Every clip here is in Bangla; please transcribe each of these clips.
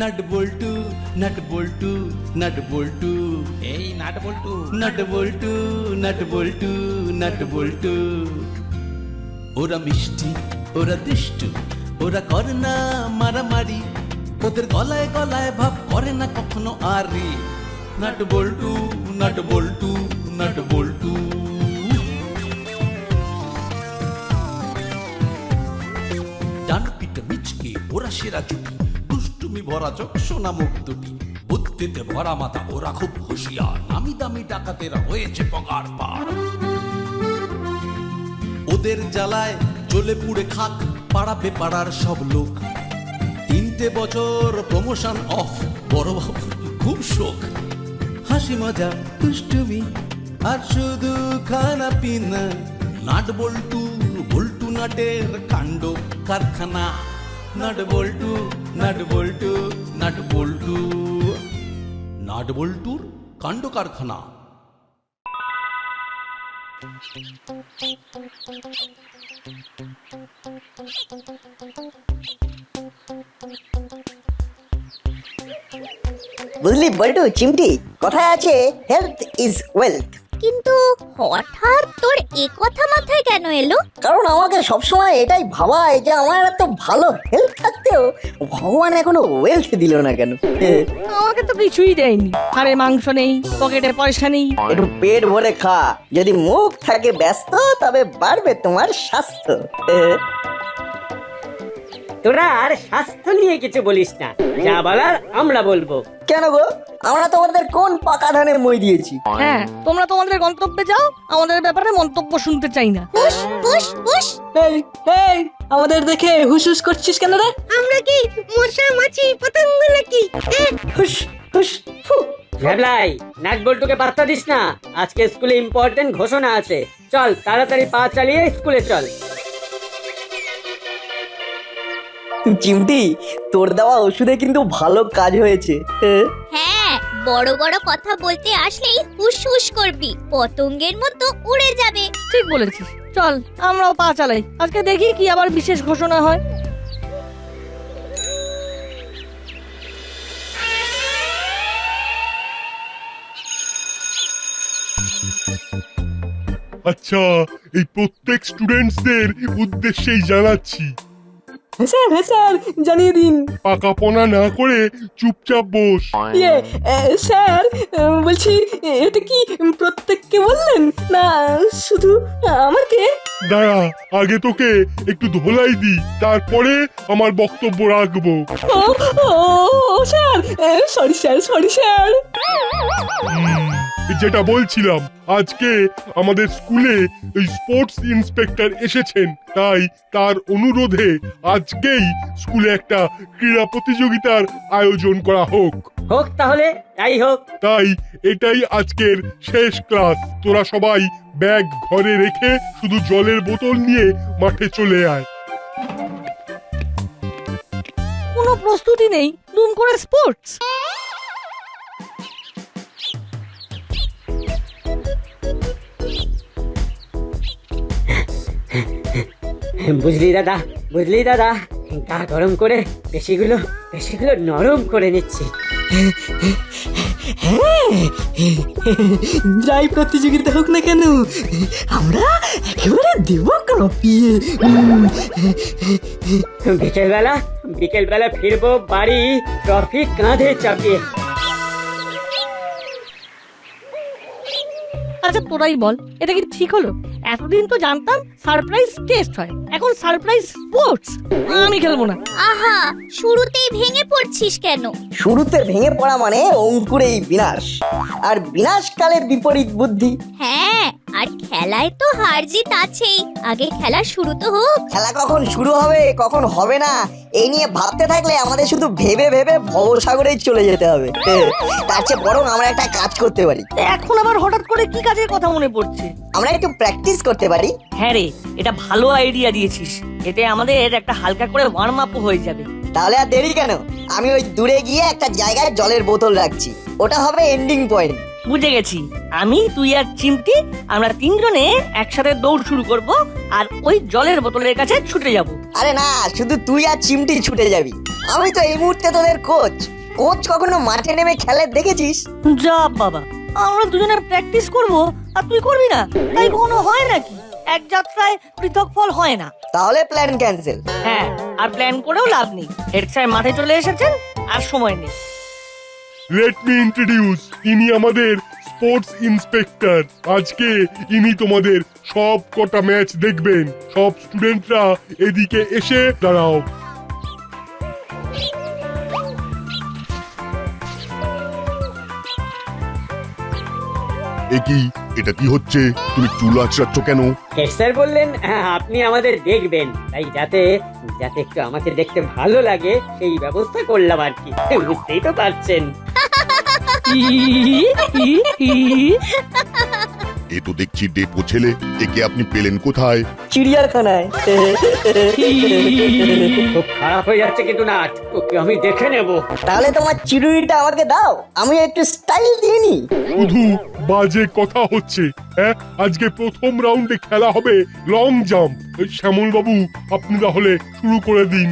নাট বল্টু নাট বল্টু নাট বল্টু এই নাট বল্টু। নাট বল্টু নাট বল্টু নাট বল্টু ওরা মিষ্টি ওরা দুষ্টু ওরা করে না মারামারি। ওদের গলায় গলায় ভাব করে না কখনো আরে। নাট বল্টু নাট বল্টু নাট বল্টু। ডান পিঠে মিচকে ওরা সেরা জুটি। দুষ্টুমি ভরা চোখ, সোনা মুখ দুটি বুদ্ধিতে ভরা মাথা, ওরা খুব হুঁশিয়ার। নামি দামি ডাকাতেরা হয়েছে পগার পার। ওদের জ্বালায় জ্বলে পুড়ে খাক পাড়াবে পাড়ার সব লোক। তিনটে বছর প্রমোশন অফ বড় বাবু খুব শোক। হাসি মজা, দুষ্টুমি, আর শুধু খানা পিনা। নাট বল্টু বল্টু নাটের কাণ্ড, কারখানা, নাট বল্টু। নাট বল্টু নাট বল্টু নাট বল্টুর কাণ্ড কারখানা বুঝলি বল্টু চিমটি কথায় আছে হেলথ ইজ ওয়েলথ কিন্তু হঠাৎ তোর এ কথা মাথায় কেন এলো? কারণ আমাকে সবসময় এটাই ভাবায় যে আমার এত ভালো হেলথ থাকতেও ভগবান এখনও ওয়েলথ দিল না কেন? আমাকে তো কিছুই দেয়নি। আরে মাংস নেই পকেটে পয়সা নেই। একটু পেট ভরে খা। যদি মুখ থাকে ব্যস্ত তবে বাড়বে তোমার স্বাস্থ্য। তোরা আর স্বাস্থ্য নিয়ে কিছু বলিস না। যা বলার আমরা বলব। কেন গো? আমরা তোমাদের কোন পাকা ধানে মই দিয়েছি? হ্যাঁ তোমরা তোমাদের গন্তব্যে যাও আমাদের ব্যাপারে মন্তব্য শুনতে চাই না। এই এই আমাদের দেখে হুস হুস করছিস কেন রে? আমরা কি মশা মাছি পতঙ্গ নাকি? হুস হুস ফু। ভ্যাবলাই নাট বল্টুকে বার্তা দিস না। আজকে স্কুলে ইম্পর্টেন্ট ঘোষণা আছে। চল তাড়াতাড়ি পা চালিয়ে স্কুলে চল। চিমটি তোর দেওয়া ওষুধে কিন্তু ভালো কাজ হয়েছে হ্যাঁ বড় বড় কথা বলতে আসলেই হুস করবি পতঙ্গের মতো উড়ে যাবে। ঠিক বলেছিস চল আমরাও পা চালাই আজকে দেখি কি আবার বিশেষ ঘোষণা হয়। আচ্ছা এই প্রত্যেক স্টুডেন্টসদের উদ্দেশ্যেই জানাচ্ছি। স্যার হ্যাঁ স্যার জানিয়ে দিন। পাকাপোনা না করে চুপচাপ বস। ইয়ে এ, স্যার উম, বলছি এটা কি প্রত্যেককে বললেন? না শুধু আমাকে? দাঁড়া আগে তোকে একটু ধোলাই দি তারপরে আমার বক্তব্য রাখব। ও ও ও, sir sorry sir sorry sir. যেটা বলছিলাম আজকে আমাদের স্কুলে ওই স্পোর্টস ইন্সপেক্টর এসেছেন। তাই তার অনুরোধে আজকেই স্কুলে একটা ক্রীড়া প্রতিযোগিতার আয়োজন করা হোক। হোক তাহলে তাই হোক। তাই এটাই আজকের শেষ ক্লাস। তোরা সবাই ব্যাগ ঘরে রেখে শুধু জলের বোতল নিয়ে মাঠে চলে আয়। কোনো প্রস্তুতি নেই? দুম করে স্পোর্টস? বুঝলি দাদা বুঝলি দাদা? গা গরম করে পেশিগুলো পেশিগুলো নরম করে নিচ্ছি। যাই প্রতিযোগিতা হোক না কেন আমরা একেবারে দেব কাঁপিয়ে বিকেলবেলা বিকেলবেলা ফিরবো বাড়ি ট্রফি কাঁধে চাপিয়ে। আচ্ছা তোরাই বল এটা কি ঠিক হলো? এতদিন তো জানতাম সারপ্রাইজ টেস্ট হয়। এখন সারপ্রাইজ স্পোর্টস আমি খেলব না। আহা শুরুতেই ভেঙে পড়ছিস কেন? শুরুতে ভেঙে পড়া মানে অঙ্কুরেই বিনাশ। আর বিনাশকালের বিপরীত বুদ্ধি? হ্যাঁ আর খেলায় তো হার জিত আছেই। আগে খেলা শুরু তো হোক। খেলা কখন শুরু হবে কখন হবে না এই নিয়ে ভাবতে থাকলে আমাদের শুধু ভেবে ভেবে ভবসাগরেই চলে যেতে হবে। তার চেয়ে বরং আমরা একটা কাজ করতে পারি। এখন আবার হঠাৎ করে কি কাজের কথা মনে পড়ছে? আমরা একটু প্র্যাকটিস করতে পারি। হ্যাঁ রে এটা ভালো আইডিয়া দিয়েছিস। এতে আমাদের একটা হালকা করে ওয়ার্ম আপ হয়ে যাবে। তাহলে আর দেরি কেন? আমি ওই দূরে গিয়ে একটা জায়গায় জলের বোতল রাখছি। ওটা হবে এন্ডিং পয়েন্ট বুঝে গেছি। আমি তুই আর চিমটি আমরা তিনজনে একসাথে দৌড় শুরু করব আর ওই জলের বোতলের কাছে ছুটে যাব। আরে না শুধু তুই আর চিমটি ছুটে যাবি। আমি তো এই মুহূর্তে তোদের কোচ কোচ কখনো মাঠে নেমে খেলে দেখেছিস? যা বাবা আমরা দুজনে প্র্যাকটিস করব আর তুই করবি না? তাই কখনো হয় নাকি? এক যাত্রায় পৃথক ফল হয় না। তাহলে প্ল্যান ক্যান্সেল হ্যাঁ আর প্ল্যান করেও লাভ নেই। হেড স্যার মাঠে চলে এসেছেন আর সময় নেই। লেট মি ইন্ট্রোডিউস ইনি আমাদের স্পোর্টস ইন্সপেক্টর আজকে ইনি তোমাদের সব কটা ম্যাচ দেখবেন। সব স্টুডেন্টরা এদিকে এসে দাঁড়াও। এ কি? এটা কি হচ্ছে? তুমি চুল আঁচড়াচ্ছ কেন? হেড স্যার বললেন হ্যাঁ, আপনি আমাদের দেখবেন। তাই যাতে যাতে একটু আমাকে দেখতে ভালো লাগে সেই ব্যবস্থা করলাম আর কি। বুঝতেই তো পারছেন। Hehehehe এ তো দেখছি ডেপো ছেলে একে আপনি পেলেন কোথায়? চিড়িয়াখানায়। খুব খারাপ হয়ে যাচ্ছে কিন্তু না ওকে আমি দেখে নেব। তাহলে তোমার চিরুনিটা আমাকে দাও আমি একটু স্টাইল দিয়ে নি শুধু বাজে কথা হচ্ছে হ্যাঁ? আজকে প্রথম রাউন্ডে খেলা হবে লং জাম্প শ্যামল বাবু আপনি তাহলে শুরু করে দিন।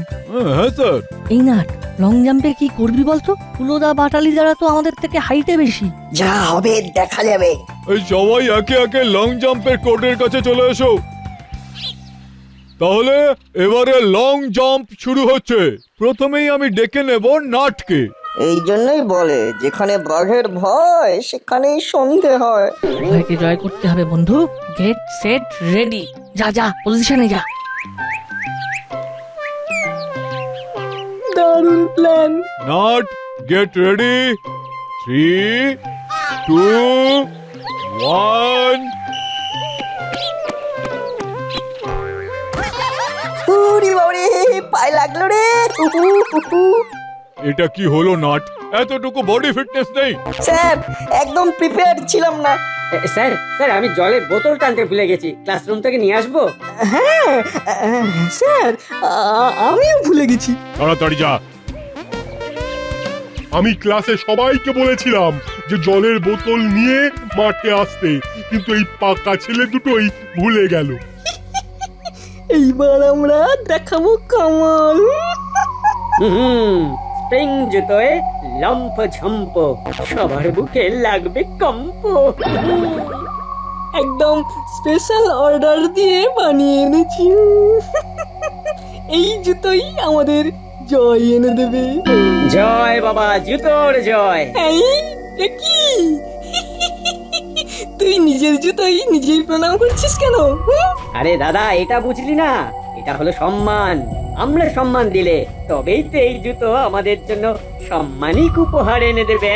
হ্যাঁ স্যার এই নাট লং জাম্পে কি করবি বলতো? ফুলোদা বাটালি যারা তো আমাদের থেকে হাইটে বেশি। যা হবে দেখা যাবে। এই সবাই একে একে লং জাম্পের কোর্টের কাছে চলে এসো। তাহলে এবারে লং জাম্প শুরু হচ্ছে। প্রথমেই আমি ডেকে নেব নাটকে। এই জন্যই বলে যেখানে বাঘের ভয় সেখানেই সন্ধে হয়। ভয়কে জয় করতে হবে বন্ধু। গেট সেট রেডি যা যা পজিশনে যা। দারুণ প্ল্যান নাট গেট রেডি থ্রি টু উরি বাবারে পায়ে লাগল রে। উহু, উহু। এটা কি হলো নাট? এতটুকু বডি ফিটনেস নেই। স্যার একদম প্রিপেয়ার ছিলাম না। এ, স্যার স্যার আমি জলের বোতল টানতে ভুলে গেছি। ক্লাসরুম থেকে নিয়ে আসব? হ্যাঁ আহ, স্যার আ- আমিও ভুলে গেছি। তাড়াতাড়ি যা। আমি ক্লাসে সবাইকে বলেছিলাম যে জলের বোতল নিয়ে মাঠে আসতে। কিন্তু এই পাকা ছেলে দুটোই ভুলে গেল। এইবার আমরা দেখাবো কামাল। হুম স্প্রিং জুতোয় লম্প ঝম্প। সবার বুকে লাগবে কম্প। একদম স্পেশাল অর্ডার দিয়ে বানিয়ে এনেছি। এই জুতোই আমাদের জয় এনে দেবে। জয় বাবা জুতোর জয়। এই কি? তুই নিজের জুতোই নিজেই প্রণাম করছিস কেন আরে দাদা এটা বুঝলি না। এটা হলো সম্মান। আমরা সম্মান দিলে তবেই তো এই জুতো আমাদের জন্য সম্মানিক উপহার এনে দেবে।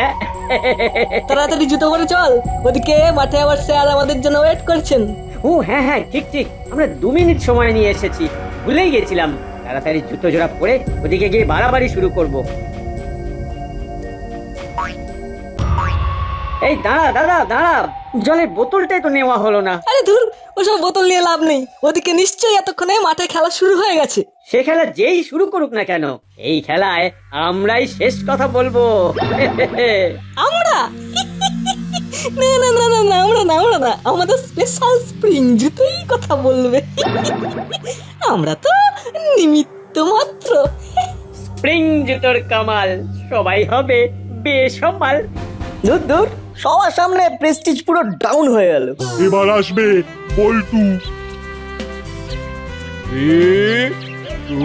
তাড়াতাড়ি জুতো পরে চল। ওদিকে মাঠে আবার স্যার আমাদের জন্য ওয়েট করছেন। ও হ্যাঁ হ্যাঁ ঠিক ঠিক। আমরা দু মিনিট সময় নিয়ে এসেছি। ভুলেই গেছিলাম। তাড়াতাড়ি জুতো জোড়া পরে ওদিকে গিয়ে বাড়াবাড়ি শুরু করব। এই দাঁড়া দাদা দাঁড়া। জলের বোতলটাই তো নেওয়া হলো না। আরে ধুর ওসব বোতল নিয়ে লাভ নেই। ওদিকে নিশ্চয়ই এতক্ষণে মাঠে খেলা শুরু হয়ে গেছে। সে খেলা যেই শুরু করুক না কেন এই খেলায় আমরাই শেষ কথা বলব। আমরা? না না না না না আমরা না আমরা না। আমাদের স্পেশাল স্প্রিং জুতোই কথা বলবে। আমরা তো নিমিত্ত মাত্র। স্প্রিং জুতোর কামাল সবাই হবে বেসমাল। দূর দূর সবার সামনে প্রেস্টিজ পুরো ডাউন হয়ে গেল। এবার আসবে Boltu. Three two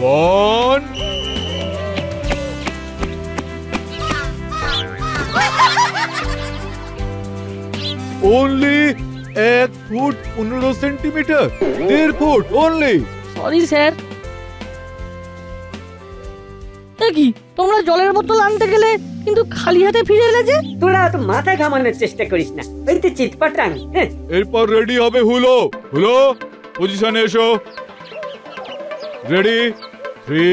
one. Only এক ফুট পনেরো সেন্টিমিটার দেড় ফুট অনলি সরি স্যার কি তোমরা জলের বোতল আনতে গেলে? কিন্তু খালি হাতে ফিরে এলে যে? তোরা তো মাথা ঘামানোর চেষ্টা করিস না। ওই তো চিৎপাটাং হ্যাঁ? এরপর রেডি হবে হুলো। হুলো পজিশনে এসো। রেডি? Three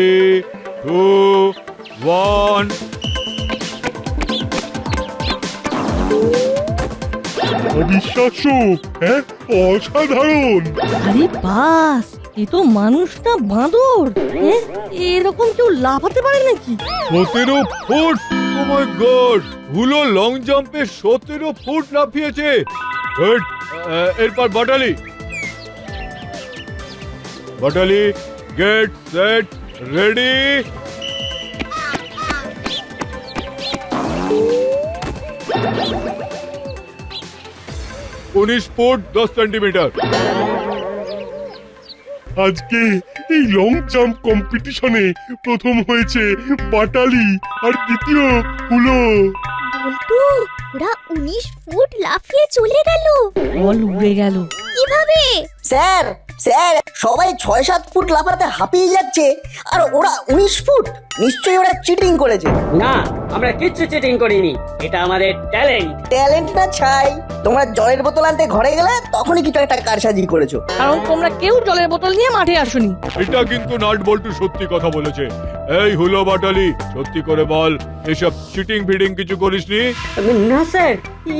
two one. অবিশ্বাস্য হ্যাঁ? অসাধারণ। আরে বাস এ তো মানুষ না বাঁদর এ, এরকম কেউ লাফাতে পারে নাকি? সতেরো ফুট ও গড হুলো লং জাম্পে সতেরো ফুট লাফিয়েছে Good. আহ, এরপর Batali. Batali get set ready উনিশ ফুট দশ সেন্টিমিটার। আজকে এই লং জাম্প কম্পিটিশনে প্রথম হয়েছে পাটালি আর দ্বিতীয় হলো। বল্টু ওরা উনিশ ফুট লাফিয়ে চলে গেল। বল উড়ে গেল। কীভাবে? স্যার স্যার সবাই ছয় সাত ফুট লাফাতে হাঁপিয়ে যাচ্ছে আর ওরা উনিশ ফুট। নিশ্চয়ই ওরা চিটিং করেছে। না আমরা কিচ্ছু চিটিং করিনি। এটা আমাদের ট্যালেন্ট ট্যালেন্ট না ছাই। তোমরা জলের বোতল আনতে ঘরে গেলে তখনই কিছু একটা কারসাজি করেছ। কারণ তোমরা কেউ জলের বোতল নিয়ে মাঠে আসোনি। এটা কিন্তু নাট বল্টু সত্যি কথা বলেছে। এই হুলো বাটালি সত্যি করে বল এসব চিটিং ফিটিং কিছু করিসনি? না স্যার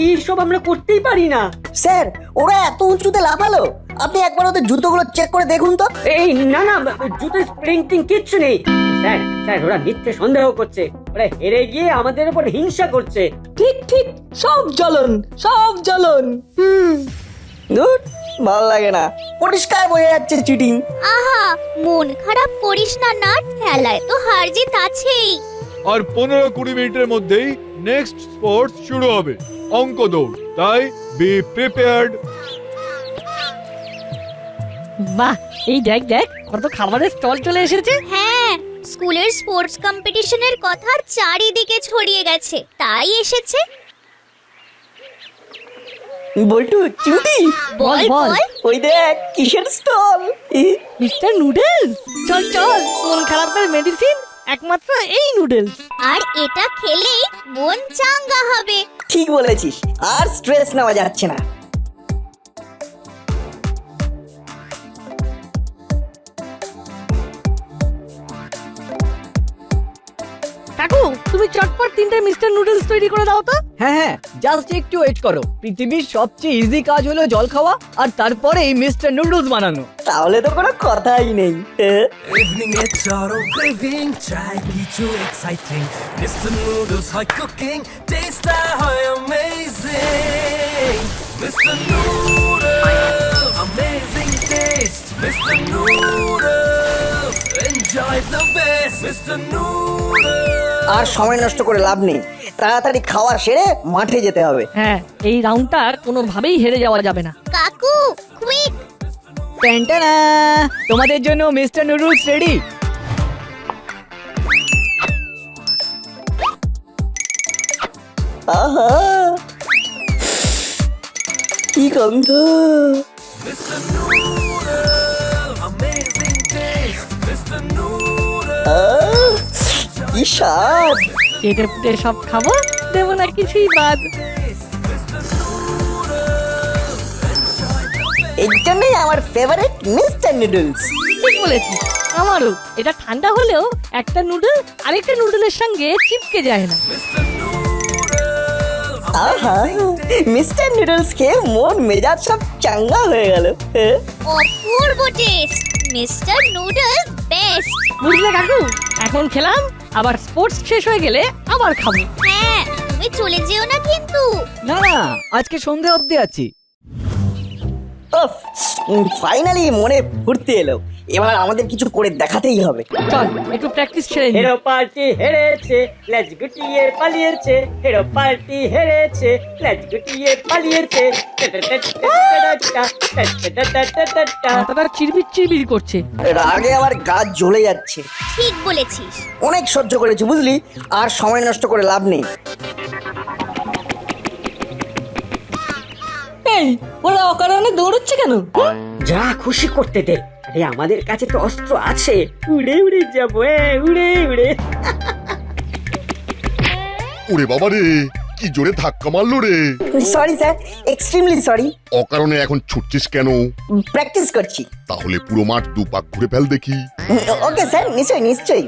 এইসব আমরা করতেই পারি না। স্যার ওরা এত উঁচুতে লাফালো। আপনি একবার ওদের জুতোগুলো চেক করে দেখুন তো। এই না না জুতো স্প্রিং টিং কিচ্ছু নেই। স্যার স্যার ওরা মিথ্যে সন্দেহ করছে। ওরা হেরে গিয়ে আমাদের উপর হিংসা করছে। ঠিক ঠিক সব জ্বলন সব জ্বলন। ধুর ভালো লাগে না। পরিষ্কার বোঝা যাচ্ছে চিটিং আহা মন খারাপ করিস না না খেলায় তো হার জিত আছেই। আর পনেরো কুড়ি মিনিটের মধ্যেই নেক্সট স্পোর্টস শুরু হবে। অঙ্ক দৌড় তাই বি প্রিপেয়ার্ড বাহ এই দেখ দেখ কত খাবারের স্টল চলে এসেছে। হ্যাঁ স্কুলের স্পোর্টস কম্পিটিশনের কথা চারিদিকে ছড়িয়ে গেছে তাই এসেছে। বল্টু চিমটি। বল বল। ওই দেখ কিসের স্টল? Mister noodles? চল চল মন খারাপের মেডিসিন একমাত্র এই নুডলস। আর এটা খেলেই মন চাঙ্গা হবে। ঠিক বলেছিস আর স্ট্রেস নেওয়া যাচ্ছে না। কাকু তুমি চটপট তিনটে মিস্টার নুডলস তৈরি করে দাও তো। হ্যাঁ হ্যাঁ জাস্ট একটু ওয়েট করো। পৃথিবীর সবচেয়ে ইজি কাজ হলো জল খাওয়া আর তারপরে এই মিস্টার নুডলস বানানো। তাহলে তো কোনো কথাই নেই। ইভিনিং এ চরো ক্রেভিং চাই কিছু এক্সাইটিং মিস্টার নুডলস হয় কুকিং টেস্টটা হয় amazing Mr Noodles amazing taste Mr Noodles আর সময় নষ্ট করে লাভ নেই। তাড়াতাড়ি খাওয়া সেরে মাঠে যেতে হবে। হ্যাঁ এই রাউন্ডটা কোনোভাবেই হেরে যাওয়া যাবে না। কাকু কুইক ট্যান্টানা তোমাদের জন্য মিস্টার নুডলস রেডি আহা কি গন্ধ স্বাদ চেটে পুটে সব খাব? দেবো না কিছুই বাদ। এর জন্যই আমার ফেভারিট মিস্টার নুডলস। ঠিক বলেছিস। আমারও। এটা ঠান্ডা হলেও একটা নুডল আরেকটা নুডলের সঙ্গে চিপকে যায় না। আহা মিস্টার নুডলস খেয়ে মন মেজাজ সব চাঙ্গা হয়ে গেল। অপূর্ব টেস্ট মিস্টার নুডলস বেস্ট বুঝলে কাকু? এখন খেলাম আবার স্পোর্টস শেষ হয়ে গেলে আবার খাব। হ্যাঁ তুমি চলে যেও না কিন্তু। না না আজকে সন্ধে অবধি আছি। ফাইনালি মনে ফুর্তি এলো এবার আমাদের কিছু করে দেখাতেই হবে চল একটু প্র্যাকটিস ছেড়ে নি হেরো পার্টি হেরেছে লেজ গুটিয়ে পালিয়েছে হেরো পার্টি হেরেছে লেজ গুটিয়ে পালিয়েছে মাথাটা চিরবির চিরবির করছে রাগে আবার গা জ্বলে যাচ্ছে ঠিক বলেছিস অনেক সহ্য করেছি বুঝলি আর সময় নষ্ট করে লাভ নেই এই ওরা অকারণে দৌড়চ্ছে কেন? যা খুশি করতে দে। আরে আমাদের কাছে তো অস্ত্র আছে। উড়ে উড়ে যাব এ, উড়ে উড়ে। ওরে বাবা রে কি জোরে ধাক্কা মারলো রে। সরি স্যার এক্সট্রিমলি সরি অকারণে এখন ছুটছিস কেন? প্র্যাকটিস করছি। তাহলে পুরো মাঠ দু পাক ঘুরে ফেল দেখি। ওকে স্যার নিশ্চয়ই নিশ্চয়ই।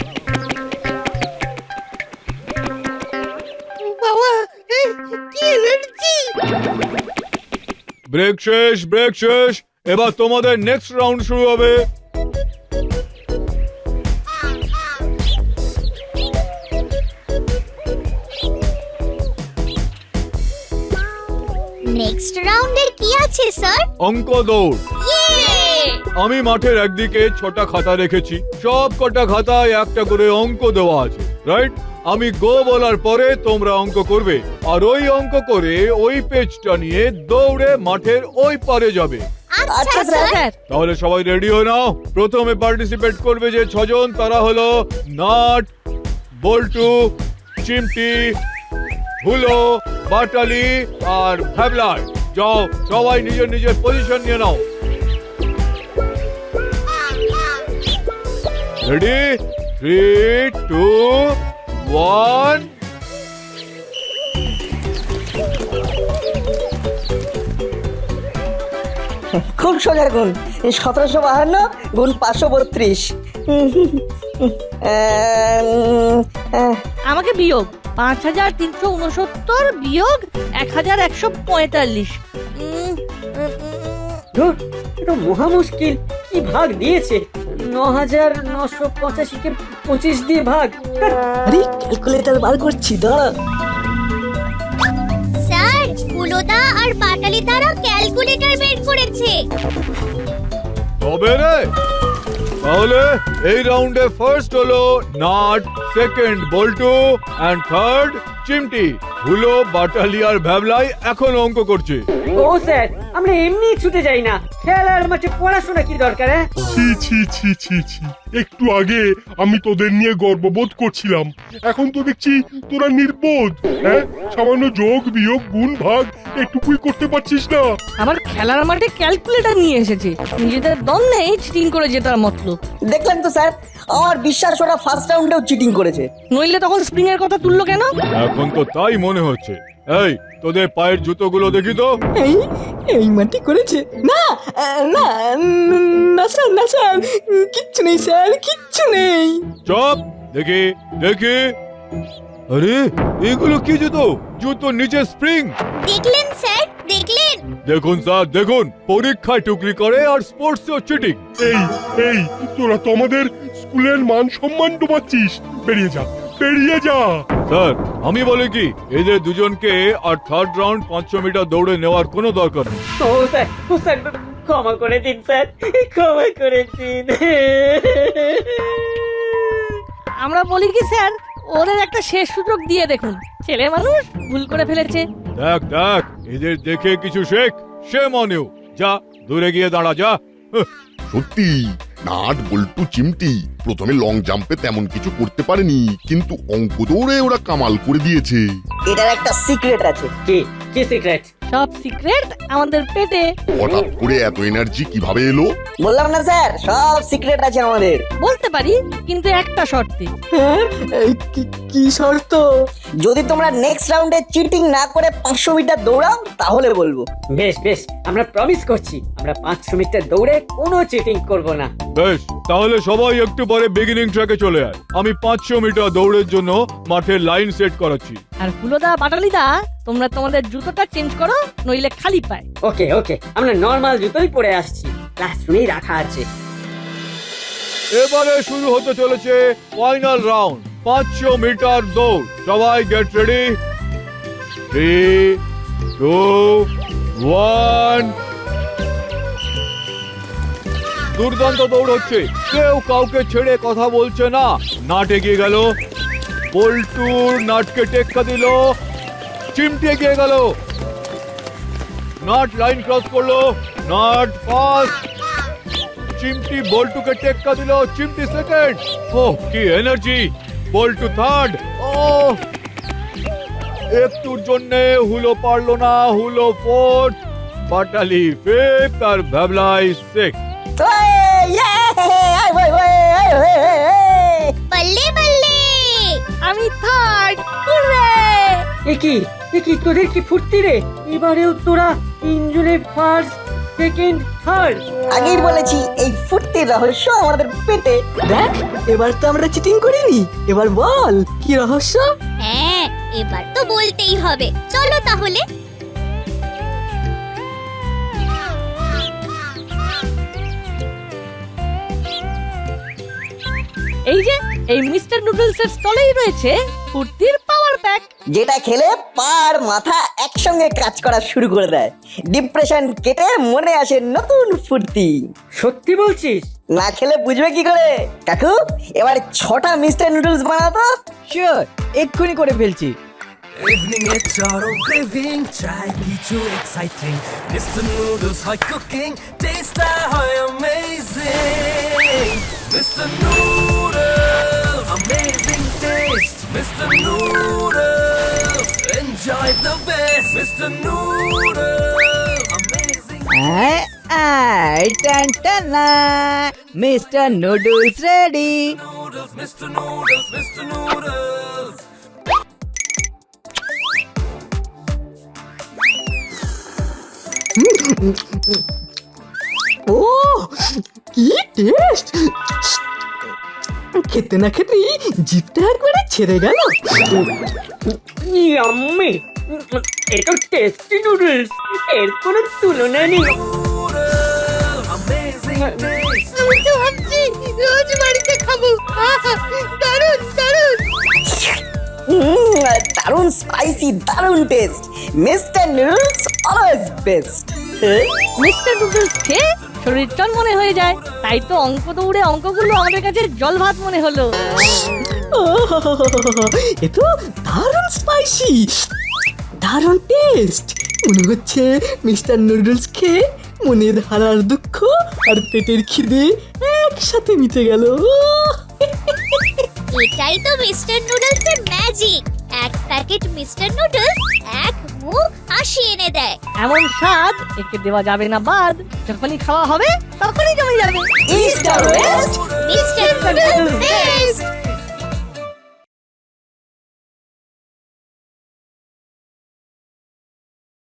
ব্রেক শেষ ব্রেক শেষ এবার তোমাদের নেক্সট রাউন্ড শুরু হবে। নেক্সট রাউন্ডের কি আছে স্যার অঙ্ক দৌড়। আমি মাঠের একদিকে ছটা খাতা রেখেছি। সব কটা খাতায় একটা করে অঙ্ক দেওয়া আছে। রাইট আমি গো বলার পরে তোমরা অঙ্ক করবে। আর ওই অঙ্ক করে ওই পেজটা নিয়ে দৌড়ে মাঠের ওই পারে যাবে। আচ্ছা স্যার স্যার। তাহলে সবাই রেডি হয়ে নাও। প্রথমে পার্টিসিপেট করবে যে ছজন তারা হলো নাট বল্টু চিমটি হুলো বাটালি আর ভ্যাবলার। যাও সবাই নিজের নিজের পজিশন নিয়ে নাও। রেডি থ্রি টু ওয়ান খুব সোজা গুণ। সতেরোশো বাহান্ন গুণ পাঁচশো বত্রিশ। আমাকে বিয়োগ। পাঁচ হাজার তিনশো উনসত্তর বিয়োগ এক হাজার একশো পঁয়তাল্লিশ। উম, উম, উম, ধুর এ তো মহা মুশকিল। কি ভাগ দিয়েছে? ন হাজার নশো পঁচাশিকে পঁচিশ দিয়ে ভাগ। আরে ক্যালকুলেটর বার করছি দাঁড়া। স্যার ফুলোদা আর বাটালি দ্বারা ক্যালকুলেটর বের করেছে। তবে রে তাহলে এই রাউন্ডে ফার্স্ট হলো Nut second Boltu and third Chimti Hulo Batali আর ভ্যাবলাই এখন অঙ্ক করছে। ও স্যার আমরা এমনি ছুটে যাই না। খেলার মাঠে পড়াশোনা কি দরকার হ্যাঁ? ছি ছি ছি ছি ছি। একটু আগে আমি তোদের নিয়ে গর্ববোধ করছিলাম। এখন তো দেখছি তোরা নির্বোধ হ্যাঁ? সামান্য যোগ বিয়োগ গুণ ভাগ একটুকুই করতে পারছিস না। আমার খেলার মাঠে ক্যালকুলেটর নিয়ে এসেছে। নিজেদের দম নেই চিটিং করে জেতার মতলব। দেখলেন তো স্যার? আমার বিশ্বাস ওরা ফার্স্ট রাউন্ডেও চিটিং করেছে। নইলে তখন স্প্রিং এর কথা তুললো কেন? এখন তো তাই মনে হচ্ছে। এই তোদের পায়ের জুতোগুলো দেখি তো। এই এই মাটি করেছে। না না না স্যার না স্যার কিচ্ছু নেই স্যার কিচ্ছু নেই। চপ দেখি দেখি। আরে এগুলো কি জুতো? জুতো নিচে স্প্রিং। দেখলেন স্যার দেখলেন। দেখুন স্যার দেখুন পরীক্ষায় টুকরি করে আর স্পোর্টসেও চিটিং এই এই তোরা তো আমাদের স্কুলের মান সম্মান ডুবাচ্ছিস। বেরিয়ে যা। বেরিয়ে যা। স্যার আমি বলি কি এদের দুজনকে আর থার্ড রাউন্ড পাঁচশো মিটার দৌড়ে নেওয়ার কোনো দরকার নেই। ও স্যার ও স্যার ক্ষমা করে দিন স্যার। ক্ষমা করে দিন। আমরা বলি কি স্যার ওদের একটা শেষ সুযোগ দিয়ে দেখুন। ছেলে মানুষ ভুল করে ফেলেছে। দেখ দেখ এদের দেখে কিছু শেখ সে মনেও। যা দূরে গিয়ে দাঁড়া যা। হুঁ, সত্যি। নাট বল্টু চিমটি। প্রথমে লং জাম্পে তেমন কিছু করতে পারেনি কিন্তু অঙ্ক দৌড়ে ওরা কামাল করে দিয়েছে। এটার একটা সিক্রেট আছে। কি? কি সিক্রেট সব সিক্রেট আমাদের পেটে। হঠাৎ করে এত এনার্জি কীভাবে এলো? বললাম না স্যার সব সিক্রেট আছে আমাদের। বলতে পারি কিন্তু একটা শর্তে। হ্যাঁ কি- কি শর্ত? যদি তোমরা নেক্সট রাউন্ডে চিটিং না করে পাঁচশো মিটার দৌড়াও তাহলে বলব। বেশ বেশ আমরা প্রমিস করছি আমরা পাঁচশো মিটার দৌড়ে কোনো চিটিং করব না। বেশ তাহলে সবাই একটু পরে বিগিনিং ট্র্যাকে চলে আয়। আমি পাঁচশো মিটার দৌড়ের জন্য মাঠের লাইন সেট করাচ্ছি। আর ফুলোদা বাটালিদা তোমরা তোমাদের জুতোটা চেঞ্জ করো নইলে খালি পায়। ওকে ওকে আমরা নর্মাল জুতোই পরে আসছি। ক্লাসরুমেই রাখা আছে। এবারে শুরু হতে চলেছে ফাইনাল রাউন্ড। পাঁচশো মিটার দৌড়। সবাই get ready? Three two one দুর্দান্ত দৌড় হচ্ছে। কেউ কাউকে ছেড়ে কথা বলছে না। নাট এগিয়ে গেল। পল্টুর নাটকে টেক্কা দিল। চিমটি এগিয়ে গেল নাট লাইন ক্রস করল নাট পাস চিমটি বল্টুকে টেক্কা দিল চিমটি সেকেন্ড ও কি এনার্জি বল্টু থার্ড ও একটুর জন্য হুলো পারল না হুলো ফোর্থ পাটালি ফিফথ আর ভ্যাবলাই সিক্স বল্লে বল্লে আমি থার্ড হুররে এ কি এ কি তোদের কি ফুর্তি রে? এবারেও তোরা তিনজনে ফার্স্ট সেকেন্ড থার্ড আগেই বলেছি এই ফুর্তির রহস্য আমাদের পেটে। দেখ এবার তো আমরা চিটিং করিনি। এবার বল কি রহস্য? হ্যাঁ এবার তো বলতেই হবে। চলো তাহলে। এই যে এই মিস্টার নুডলস এর স্টলেই রয়েছে। ফুর্তির পাওয়ার প্যাক যেটা খেলে পার মাথা একসঙ্গে কাজ করা শুরু করে দেয়। ডিপ্রেশন কেটে মনে আসে নতুন ফুর্তি। সত্যি বলছিস? না খেলে বুঝবে কি করে? কাকু এবার ছটা মিস্টার নুডলস বানাতো শিওর এক্ষুনি করে ফেলছি। ইভিনিং এ চরো ক্রেভিং চাই কিছু এক্সাইটিং মিস্টার নুডলস হয় কুকিং টেস্টটা হয় amazing Mr Noodles amazing Taste mister noodles enjoy the best mister noodles amazing mister noodles ready noodles, Mr. Noodles, Mr. Noodles. ও কি টেস্ট খেতে না খেতেই জিভটা একবারে ছেড়ে গেল। ইয়াম্মি এটা টেস্টি নুডলস এর কোনো তুলনা নেই। আমি তো ভাবছি রোজ বাড়িতে খাব। দারুণ দারুণ। দারুণ স্পাইসি দারুণ taste Mr Noodles always best Mr Noodles খেয়ে শরীর মনে হয়ে যায়। তাই তো অঙ্ক দৌড়ে অঙ্কগুলো আমাদের কাছে জল ভাত মনে হলো। এ তো দারুণ স্পাইসি দারুণ টেস্ট মনে হচ্ছে মিস্টার নুডলস খেয়ে মনের হারার দুঃখ আর পেটের খিদে একসাথে মিটে গেল। এটাই তো মিস্টার নুডলস এর ম্যাজিক এক প্যাকেট মিস্টার নুডলস এক মুখ হাসি এনে দেয়। এমন স্বাদ একে দেওয়া যাবে না বাদ। যখনই খাওয়া হবে তখনই জমে যাবে। Mister West mister